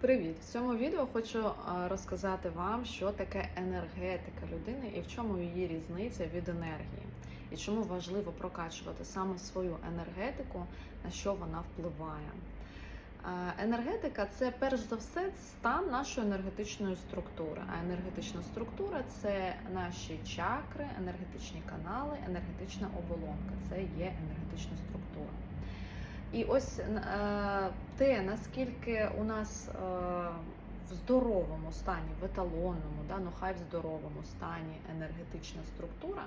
Привіт! В цьому відео хочу е, розказати вам, що таке енергетика людини і в чому її різниця від енергії, і чому важливо прокачувати саме свою енергетику, на що вона впливає. Е, Енергетика це перш за все стан нашої енергетичної структури. А енергетична структура це наші чакри, енергетичні канали, енергетична оболонка. Це є енергетична структура. І ось е, те, наскільки у нас е, в здоровому стані, в еталонному, да, ну хай в здоровому стані енергетична структура,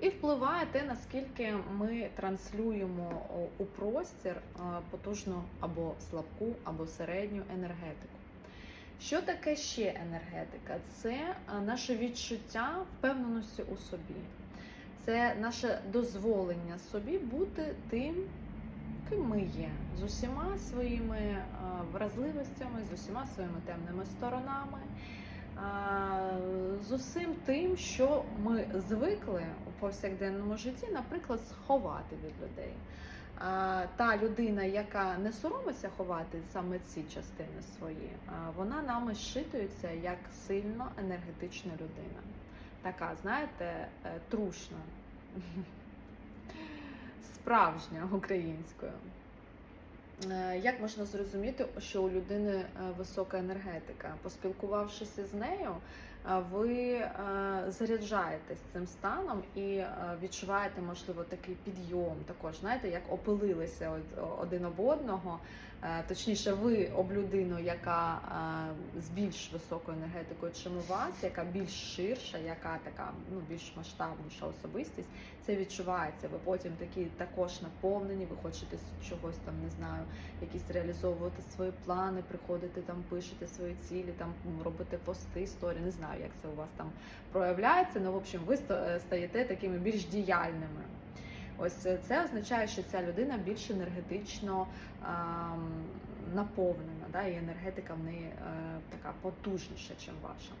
і впливає те, наскільки ми транслюємо у простір е, потужну або слабку, або середню енергетику. Що таке ще енергетика? Це наше відчуття впевненості у собі, це наше дозволення собі бути тим ким ми є, з усіма своїми е, вразливостями, з усіма своїми темними сторонами, з усім тим, що ми звикли у повсякденному житті, наприклад, сховати від людей. Та людина, яка не соромиться ховати саме ці частини свої, вона нами зшитується як сильно енергетична людина. Така, знаєте, е, трушна справжня українською. Е, Як можна зрозуміти, що у людини е, висока енергетика? Поспілкувавшись з нею, ви е, заряджаєтесь цим станом і е, відчуваєте, можливо, такий підйом. Також знаєте, як опилилися один об одного. Е, Точніше, ви об людину, яка з більш високою енергетикою, чим у вас, яка більш ширша, яка така ну більш масштабніша особистість, це відчувається. Ви потім такі також наповнені, ви хочете чогось там, не знаю, якісь реалізовувати свої плани, приходити там, пишете свої цілі, там м, робите пости, історії. Не знаю, як це у вас там проявляється. Ну, в общем, ви е, стаєте такими більш діяльними. Ось е, це означає, що ця людина більш енергетично ам, наповнена, да, і енергетика в неї е, така потужніша, ніж ваша.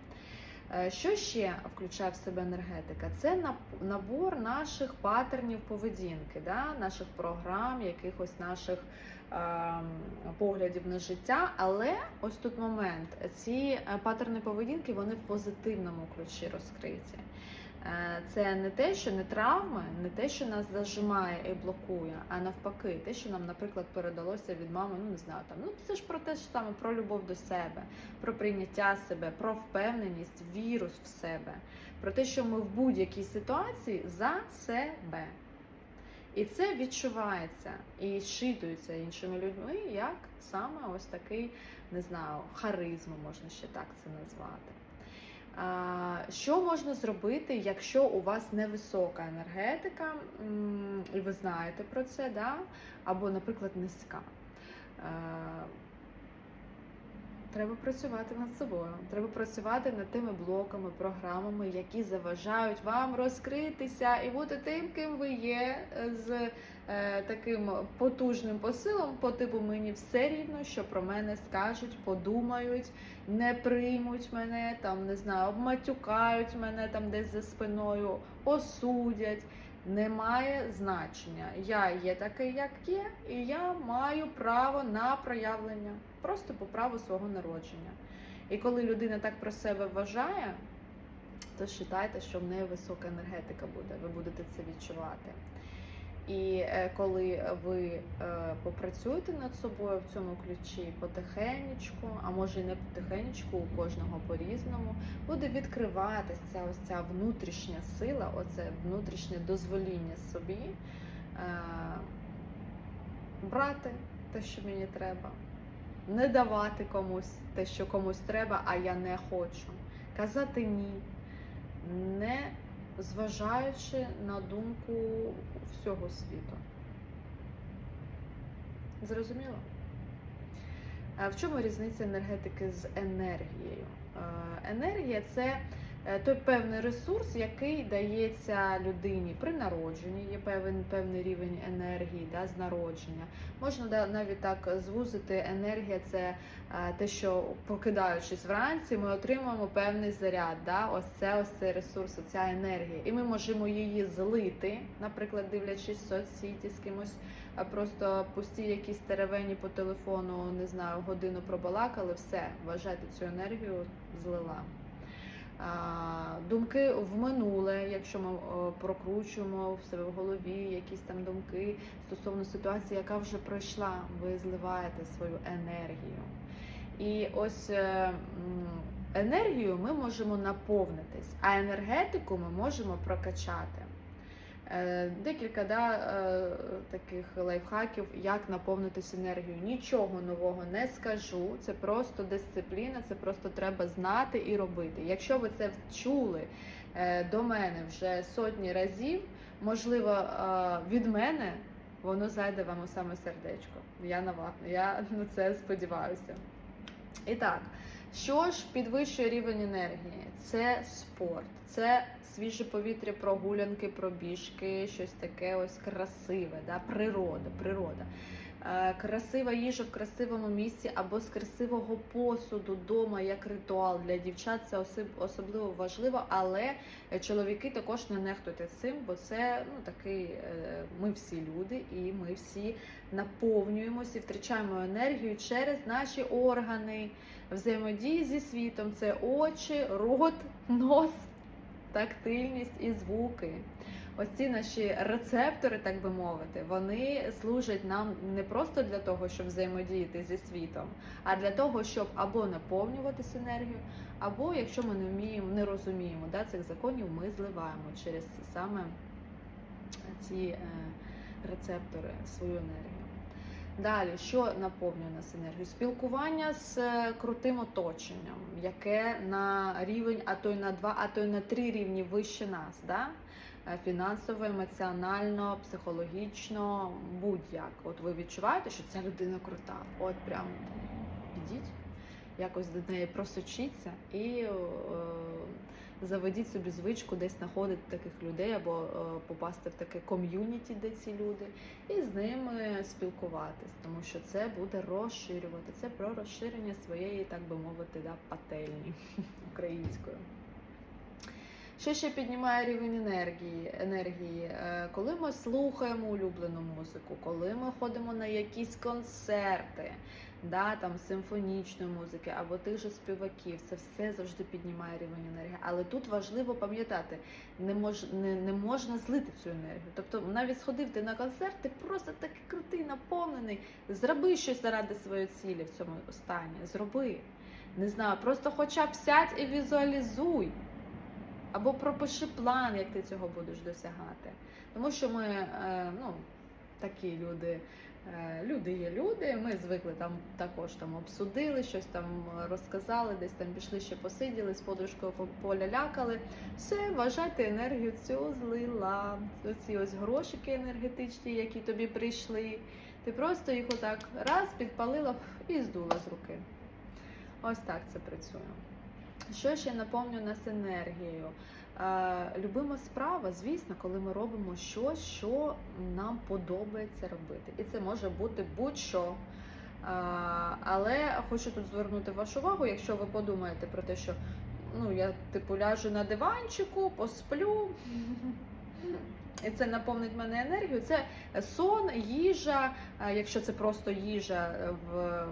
Е, Що ще включає в себе енергетика? Це набор наших патернів поведінки, да? наших програм, якихось наших ем, поглядів на життя. Але ось тут момент: ці е, патерни поведінки вони в позитивному ключі розкриті. Е, Це не те, що не травми, не те, що нас зажимає і блокує, а навпаки, те, що нам, наприклад, передалося від мами, ну не знаю, там ну це ж про те ж саме, про любов до себе, про прийняття себе, про впевненість, віру в себе, про те, що ми в будь-якій ситуації за себе. І це відчувається і щитується іншими людьми, як саме ось такий, не знаю, харизма, можна ще так це назвати. Що можна зробити, якщо у вас невисока енергетика, і ви знаєте про це, да? або, наприклад, низька? Треба працювати над собою. Треба працювати над тими блоками, програмами, які заважають вам розкритися і бути тим, ким ви є, е, з е, таким потужним посилом по типу мені все рівно, що про мене скажуть, подумають, не приймуть мене, там не знаю, обматюкають мене там десь за спиною, осудять. Немає значення. Я є такий, як є, і я маю право на проявлення просто по праву свого народження. І коли людина так про себе вважає, то вважайте, що в неї висока енергетика буде, ви будете це відчувати. І е, коли ви е, попрацюєте над собою в цьому ключі потихенечку, а може і не потихенечку, у кожного по-різному, буде відкриватися ось ця внутрішня сила, оце внутрішнє дозвоління собі е, брати те, що мені треба, не давати комусь те, що комусь треба, а я не хочу. Казати ні, не зважаючи на думку всього світу. Зрозуміло? В чому різниця енергетики з енергією? Е, Енергія це е, той певний ресурс, який дається людині при народженні, є певний, певний рівень енергії да, з народження. Можна навіть так звузити енергія, це е, те, що прокидаючись вранці, ми отримуємо певний заряд. Да? Ось це ось цей ресурс, ця енергія. І ми можемо її злити, наприклад, дивлячись в соцсеті з кимось. Просто пусті якісь теревені по телефону, не знаю, годину пробалакали, все, вважайте, цю енергію злила. Думки в минуле, якщо ми прокручуємо в себе в голові якісь там думки стосовно ситуації, яка вже пройшла, ви зливаєте свою енергію. І ось е, енергію ми можемо наповнитись, а енергетику ми можемо прокачати. Е, Декілька да, е, таких лайфхаків, як наповнитись енергією. Нічого нового не скажу. Це просто дисципліна, це просто треба знати і робити. Якщо ви це чули е, до мене вже сотні разів, можливо, від мене воно зайде вам у саме сердечко. Я на я на це сподіваюся. І так, що ж підвищує рівень енергії? Це спорт, це свіже повітря, прогулянки, пробіжки, щось таке ось красиве, да? природа, природа. Е, Красива їжа в красивому місці або з красивого посуду вдома як ритуал для дівчат це особливо важливо, але чоловіки також не нехтуйте цим, бо це ну такий е, ми всі люди, і ми всі наповнюємося і втрачаємо енергію через наші органи взаємодії зі світом. Це очі, рот, нос, тактильність і звуки. Ось ці наші рецептори, так би мовити, вони служать нам не просто для того, щоб взаємодіяти зі світом, а для того, щоб або наповнюватися енергією, або якщо ми не вміємо, не розуміємо да, цих законів, ми зливаємо через саме ці е, рецептори свою енергію. Далі, що наповнює нас енергію? Спілкування з е, крутим оточенням, яке на рівень, а то й на два, а то й на три рівні вище нас. Да? Е, Фінансово, емоціонально, психологічно, будь-як. От ви відчуваєте, що ця людина крута. От прям підіть, якось до неї просочіться і е, заведіть собі звичку десь знаходити таких людей або е, попасти в таке ком'юніті, де ці люди, і з ними спілкуватись, тому що це буде розширювати. Це про розширення своєї, так би мовити, да, пательні українською. Що ще піднімає рівень енергії? енергії? Е, Коли ми слухаємо улюблену музику, коли ми ходимо на якісь концерти, да, там симфонічної музики або тих же співаків, це все завжди піднімає рівень енергії. Але тут важливо пам'ятати, не мож, не, не можна злити цю енергію. Тобто, навіть сходив ти на концерт, ти просто такий крутий, наповнений. Зроби щось заради своєї цілі в цьому стані. Зроби. Не знаю, просто хоча б сядь і візуалізуй. Або пропиши план, як ти цього будеш досягати. Тому що ми, е, ну, такі люди, е, люди є люди, ми звикли там також там обсудили, щось там розказали, десь там пішли ще посиділи, з подружкою по- полялякали. Все, вважайте, енергію цю злила. Оці ось грошики енергетичні, які тобі прийшли. Ти просто їх отак раз підпалила і здула з руки. Ось так це працює. Що ще наповнює нас енергією? Е, любима справа, звісно, коли ми робимо щось, що нам подобається робити. І це може бути будь-що. Е, але хочу тут звернути вашу увагу, якщо ви подумаєте про те, що ну, я типу ляжу на диванчику, посплю. І це наповнить мене енергію. Це сон, їжа. е, Якщо це просто їжа в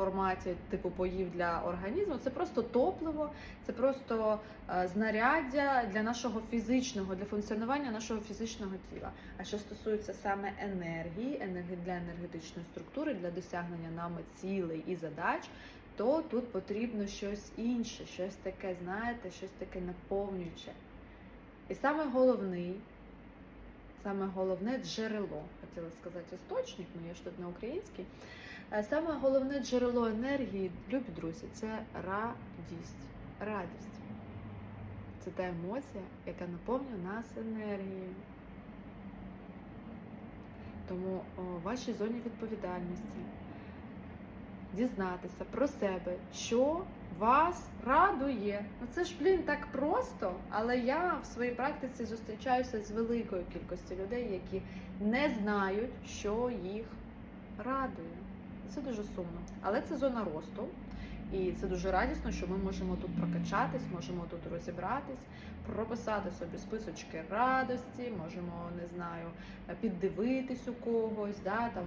форматі типу поїв для організму, це просто топливо, це просто е, знаряддя для нашого фізичного, для функціонування нашого фізичного тіла. А що стосується саме енергії, енергії для енергетичної структури, для досягнення нами цілей і задач, то тут потрібно щось інше, щось таке, знаєте, щось таке наповнююче. І саме головний, саме головне джерело, хотіла сказати істочник, ну я ж тут на українській. Е, Саме головне джерело енергії, любі друзі, це радість. Радість. Це та емоція, яка наповнює нас енергією. Тому в вашій зоні відповідальності дізнатися про себе, що вас радує. Ну це ж, блін, так просто. Але я в своїй практиці зустрічаюся з великою кількістю людей, які не знають, що їх радує. Це дуже сумно. Але це зона росту. І це дуже радісно, що ми можемо тут прокачатись, можемо тут розібратись, прописати собі списочки радості, можемо, не знаю, піддивитись у когось, да, там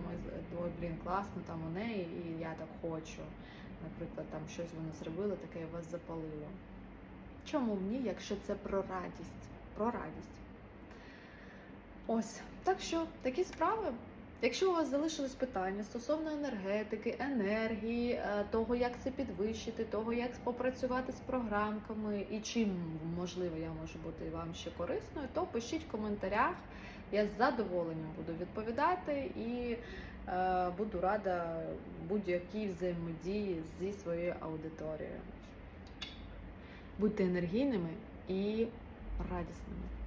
ой, блін, класно там у неї, і я так хочу. Наприклад, там щось вони зробили, таке вас запалило. Чому ні, якщо це про радість? Про радість. Ось, так що такі справи. Якщо у вас залишились питання стосовно енергетики, енергії, е, того, як це підвищити, того, як попрацювати з програмками і чим можливо я можу бути вам ще корисною, то пишіть в коментарях. Я з задоволенням буду відповідати і е, буду рада будь-якій взаємодії зі своєю аудиторією. Будьте енергійними і радісними.